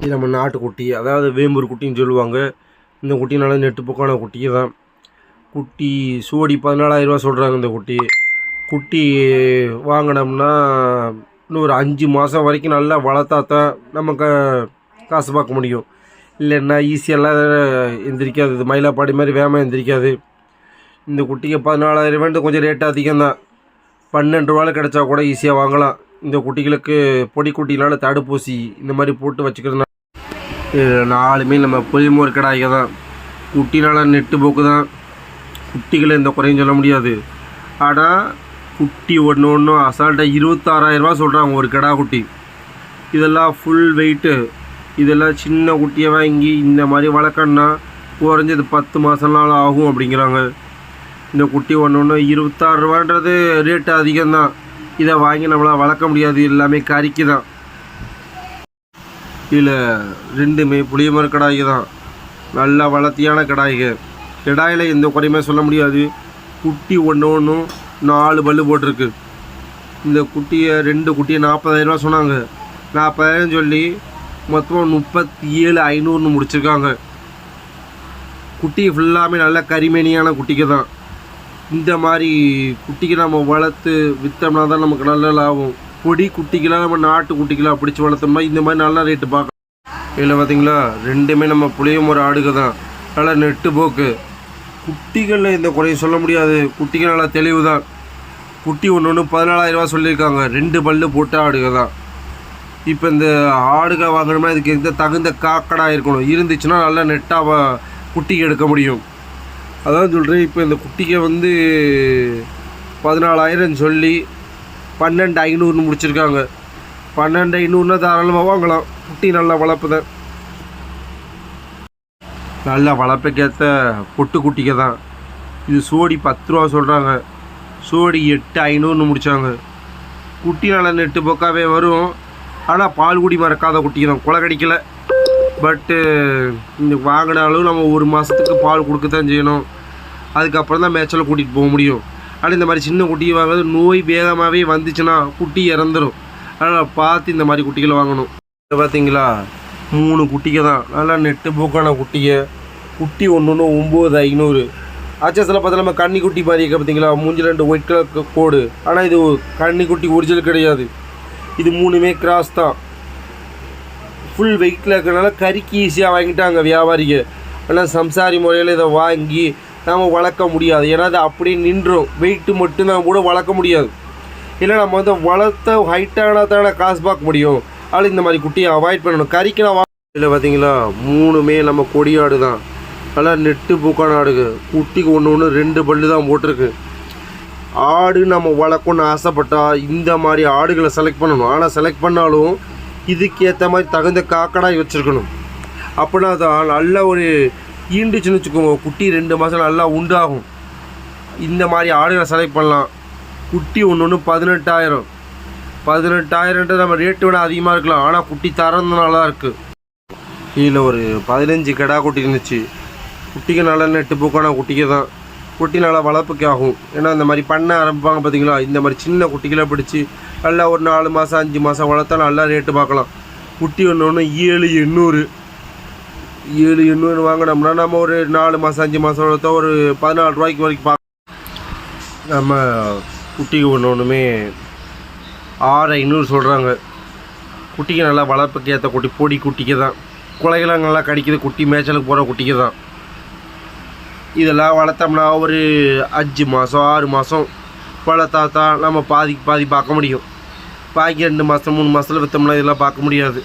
இது நம்ம நாட்டுக்குட்டி அதாவது வேம்பூர் குட்டின்னு சொல்லுவாங்க. இந்த குட்டி நல்லா நெட்டுப்போக்கான குட்டி தான் குட்டி சோடி பதினாலாயிரரூவா சொல்கிறாங்க இந்த குட்டி. குட்டி வாங்கினோம்னா இன்னும் ஒரு அஞ்சு மாதம் வரைக்கும் நல்லா வளர்த்தா தான் நம்ம க காசு பார்க்க முடியும். இல்லைன்னா ஈஸியெல்லாம் எந்திரிக்காது. இது மயிலாப்பாடி மாதிரி வேகமாக எந்திரிக்காது. இந்த குட்டிக்கு பதினாலாயிரரூவான்ட்டு கொஞ்சம் ரேட்டு அதிகம்தான் பன்னெண்டு ரூபாயில் கிடைச்சா கூட ஈஸியாக வாங்கலாம். இந்த குட்டிகளுக்கு பொடி குட்டினால தடுப்பூசி இந்த மாதிரி போட்டு வச்சுக்கிறதுனால நாலுமே நம்ம பொலிமோர் கடாய்க தான். குட்டினால நெட்டு போக்கு தான். குட்டிகளை எந்த குறையும் சொல்ல முடியாது. ஆனால் குட்டி ஒன்று ஒன்றும் அசால்ட்டாக இருபத்தாறாயிரரூபா சொல்கிறாங்க ஒரு கிடா குட்டி. இதெல்லாம் ஃபுல் வெயிட்டு இதெல்லாம் சின்ன குட்டியை வாங்கி இந்த மாதிரி வளர்க்கணுன்னா குறைஞ்சது பத்து மாதம்னால ஆகும் அப்படிங்கிறாங்க. இந்த குட்டி ஒன்று ஒன்று இருபத்தாறு ரூபான்றது ரேட்டு அதிகம்தான். இதை வாங்கி நம்மளால் வளர்க்க முடியாது. எல்லாமே கறிக்கு தான் இதில் ரெண்டுமே புளியமர கடாய் தான். நல்லா வளர்த்தியான கடாய்க. கிடாயில் எந்த குறையுமே சொல்ல முடியாது. குட்டி ஒன்று ஒன்றும் நாலு பல்லு போட்டிருக்கு. இந்த குட்டியை ரெண்டு குட்டியை நாற்பதாயிரரூவா சொன்னாங்க. நாற்பதாயிரம் சொல்லி மொத்தமாக முப்பத்தி ஏழு ஐநூறுன்னு முடிச்சிருக்காங்க. குட்டி ஃபுல்லாமே நல்ல கரிமேனியான குட்டிக்கு தான். இந்த மாதிரி குட்டிக்கு நம்ம வளர்த்து விற்றோம்னா தான் நமக்கு நல்ல லாபம். பொடி குட்டிக்கெல்லாம் நம்ம நாட்டு குட்டிக்கெல்லாம் பிடிச்சி வளர்த்தோம்னா இந்த மாதிரி நல்லா ரேட்டு பார்க்கலாம் இதில் பார்த்தீங்களா ரெண்டுமே நம்ம புளியும் ஒரு ஆடுக தான். நல்லா நெட்டு போக்கு. குட்டிகளில் இந்த குறையும் சொல்ல முடியாது. குட்டிகள் நல்லா தெளிவு தான். குட்டி ஒன்று ஒன்று பதினாலாயிரரூவா சொல்லியிருக்காங்க. ரெண்டு பல்லு போட்ட ஆடுக தான். இப்போ இந்த ஆடுக வாங்கணும்னா இதுக்கு எந்த தகுந்த காக்கடாக இருக்கணும். இருந்துச்சுன்னா நல்லா நெட்டாக குட்டிக்கு எடுக்க முடியும். அதான் சொல்கிறேன் இப்போ இந்த குட்டிக்கை வந்து பதினாலாயிரம் சொல்லி பன்னெண்டு ஐநூறுன்னு முடிச்சிருக்காங்க. பன்னெண்டு ஐநூறுனா தாராளமாக வாங்கலாம். குட்டி நல்லா வளர்ப்பு தான் நல்ல வளர்ப்புக்கேற்ற பொட்டு குட்டிக்க தான் இது சோடி பத்து ரூபா சொல்கிறாங்க சோடி எட்டு ஐநூறுன்னு முடித்தாங்க குட்டி நல்லா நெட்டு பொக்காவே வரும். ஆனால் பால் குடி மறக்காத குட்டி தான் குலை கடிக்கலை. பட்டு இந்த வாங்கினாலும் நம்ம ஒரு மாதத்துக்கு பால் கொடுக்க தான் செய்யணும். அதுக்கப்புறம் தான் மேய்ச்சல் கூட்டிகிட்டு போக முடியும். ஆனால் இந்த மாதிரி சின்ன குட்டியை வாங்குறது நோய் வேகமாகவே வந்துச்சுன்னா குட்டி இறந்துரும். அதனால் பார்த்து இந்த மாதிரி குட்டிகளை வாங்கணும். இதை பார்த்தீங்களா? மூணு குட்டிங்க தான். நல்லா நெட்டு போக்கான குட்டிங்க. குட்டி ஒன்று ஒன்று ஒம்பது ஐநூறு ஆச்சஸில் பார்த்தா நம்ம கன்னி குட்டி மாதிரி இருக்க பார்த்தீங்களா? மூஞ்சி ரெண்டு ஒயிட் கலர் கோடு. ஆனால் இது கன்னி குட்டி ஒரிஜினல் கிடையாது. இது மூணுமே கிராஸ் தான். ஃபுல் வெயிட்டில் இருக்கிறனால கறிக்கு ஈஸியாக வாங்கிட்டாங்க வியாபாரிக்கு ஆனால் சம்சாரி முறையில் இதை வாங்கி நாம் வளர்க்க முடியாது. ஏன்னா அது அப்படியே நின்றோம் வெயிட்டு மட்டும்தான் கூட வளர்க்க முடியாது. இல்லை நம்ம வந்து வளர்த்த ஹைட்டான தானே காசு பார்க்க முடியும். அதில் இந்த மாதிரி குட்டியை அவாய்ட் பண்ணணும். கறிக்கு நான் வா இல்லை பார்த்தீங்களா மூணுமே நம்ம கொடியாடு தான். நல்லா நெட்டு பூக்கான ஆடுங்க. குட்டிக்கு ஒன்று ஒன்று ரெண்டு பல்லு தான் போட்டிருக்கு. ஆடு நம்ம வளர்க்கணும்னு ஆசைப்பட்டால் இந்த மாதிரி ஆடுகளை செலக்ட் பண்ணணும். ஆனால் செலக்ட் பண்ணாலும் இதுக்கு ஏற்ற மாதிரி தகுந்த காக்கடாய் வச்சுருக்கணும். அப்படின்னா தான் நல்ல ஒரு ஈண்டுச்சுன்னு வச்சுக்கோங்க. குட்டி ரெண்டு மாதம் நல்லா உண்டாகும். இந்த மாதிரி ஆடுகளை செலக்ட் பண்ணலாம். குட்டி ஒன்று ஒன்று பதினெட்டாயிரம். பதினெட்டாயிரம்ன்றது நம்ம ரேட்டு விட அதிகமாக இருக்கலாம். ஆனால் குட்டி தரதுனால தான் இருக்குது கீழே ஒரு பதினஞ்சு கெடா குட்டி இருந்துச்சு. குட்டிக்கு நல்லா நெட்டு பூக்கான குட்டிக்கு தான். குட்டி நல்லா வளர்ப்புக்கு ஆகும். ஏன்னா இந்த மாதிரி பண்ண ஆரம்பிப்பாங்க பார்த்தீங்களா இந்த மாதிரி சின்ன குட்டிகளை பிடிச்சி நல்லா ஒரு நாலு மாதம் அஞ்சு மாதம் வளர்த்தா நல்லா ரேட்டு பார்க்கலாம். குட்டி ஒன்று ஒன்று ஏழு எண்ணூறு. ஏழு எண்ணூறு வாங்கினோம்னா நம்ம ஒரு நாலு மாதம் அஞ்சு மாதம் வளர்த்தா ஒரு பதினாலு ரூபாய்க்கு வரைக்கும் பார்க்க நம்ம குட்டிக்கு ஒன்று ஒன்றுமே ஆறு ஐநூறு சொல்கிறாங்க குட்டிக்கு நல்லா வளர்ப்புக்கு ஏற்ற குட்டி பொடி குட்டிக்கு தான். குலைகளாம் நல்லா கடிக்குது குட்டி மேய்ச்சலுக்கு போகிற குட்டிக்கு தான். இதெல்லாம் வளர்த்தோம்னா ஒரு அஞ்சு மாதம் ஆறு மாதம் வளர்த்தா தான் நம்ம பாதிக்கு பாதி பார்க்க முடியும். பாக்கி ரெண்டு மாதம் மூணு மாதத்தில் விற்றோம்னா இதெல்லாம் பார்க்க முடியாது.